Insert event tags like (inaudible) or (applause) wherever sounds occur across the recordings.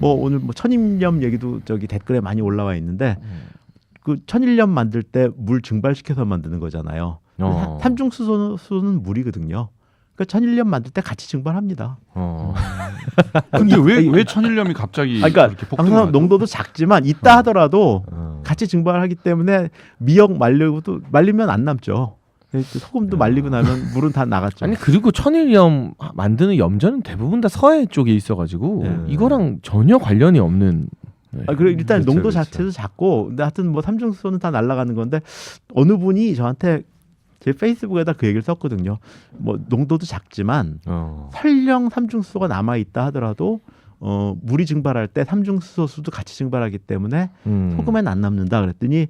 뭐 오늘 뭐 천일염 얘기도 저기 댓글에 많이 올라와 있는데 음. 그 천일염 만들 때 물 증발시켜서 만드는 거잖아요. 어. 삼중수소는 물이거든요. 그러니까 천일염 만들 때 같이 증발합니다. 어. (laughs) 근데 왜 왜 천일염이 갑자기 아, 그러니까 방사선 폭등하죠? 농도도 작지만 있다 하더라도 어. 같이 증발하기 때문에 미역 말려도 말리면 안 남죠. 또 소금도 말리고 나면 물은 다 나갔죠. 아니 그리고 천일염 만드는 염전은 대부분 다 서해 쪽에 있어가지고 네. 이거랑 전혀 관련이 없는. 네. 아, 그래 일단 그렇죠, 농도 그렇죠. 자체도 작고 근데 하여튼 뭐 삼중수소는 다 날아가는 건데 어느 분이 저한테 제 페이스북에다 그 얘기를 썼거든요. 뭐 농도도 작지만 어. 설령 삼중수소가 남아 있다 하더라도 어 물이 증발할 때 삼중수소 수도 같이 증발하기 때문에 음. 소금엔 안 남는다 그랬더니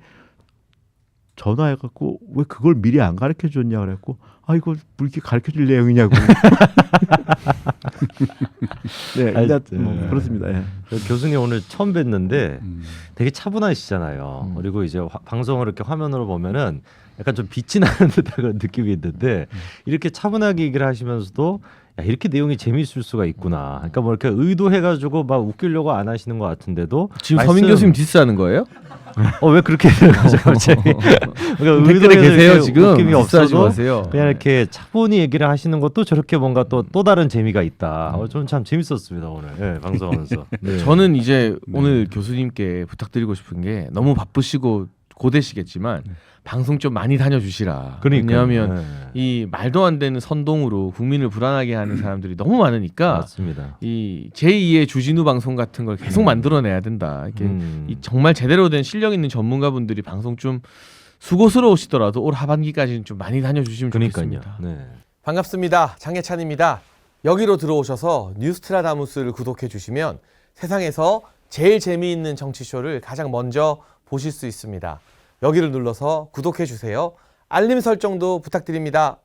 전화해 갖고 왜 그걸 미리 안 가르쳐 줬냐 그랬고 아 이거 뭐 이렇게 가르쳐 줄 내용이냐고. (laughs) 네, 일단 뭐 네. 그렇습니다. 예. 그 교수님 오늘 처음 뵀는데 음. 되게 차분하시잖아요. 음. 그리고 이제 화- 방송을 이렇게 화면으로 보면은 약간 좀 빛이 나는 (laughs) 듯한 그런 느낌이 있는데 음. 이렇게 차분하게 얘기를 하시면서도 야 이렇게 내용이 재미있을 수가 있구나. 그러니까 뭐 이렇게 의도해가지고 막 웃기려고 안 하시는 것 같은데도 지금 말씀- 서민 교수님 디스하는 거예요? 어 왜 그렇게 돼요 (laughs) 갑자기? 그러니까 댓글에 계세요 이렇게 지금 웃김이 디스하지 없어도 마세요. 그냥 이렇게 차분히 얘기를 하시는 것도 저렇게 뭔가 또 또 다른 재미가 있다. 어, 저는 참 재밌었습니다 오늘 예, 방송하면서. (laughs) 네. 저는 이제 네. 오늘 교수님께 부탁드리고 싶은 게 너무 바쁘시고 고되시겠지만 방송 좀 많이 다녀주시라. 그러니까요. 왜냐하면 네. 이 말도 안 되는 선동으로 국민을 불안하게 하는 사람들이 너무 많으니까 맞습니다. 이 제2의 주진우 방송 같은 걸 계속 만들어내야 된다. 이렇게 음. 이 정말 제대로 된 실력 있는 전문가분들이 방송 좀 수고스러우시더라도 올 하반기까지는 좀 많이 다녀주시면 그러니까요. 좋겠습니다. 네. 반갑습니다. 장혜찬입니다. 여기로 들어오셔서 뉴스트라다무스를 구독해 주시면 세상에서 제일 재미있는 정치쇼를 가장 먼저 보실 수 있습니다. 여기를 눌러서 구독해 주세요. 알림 설정도 부탁드립니다.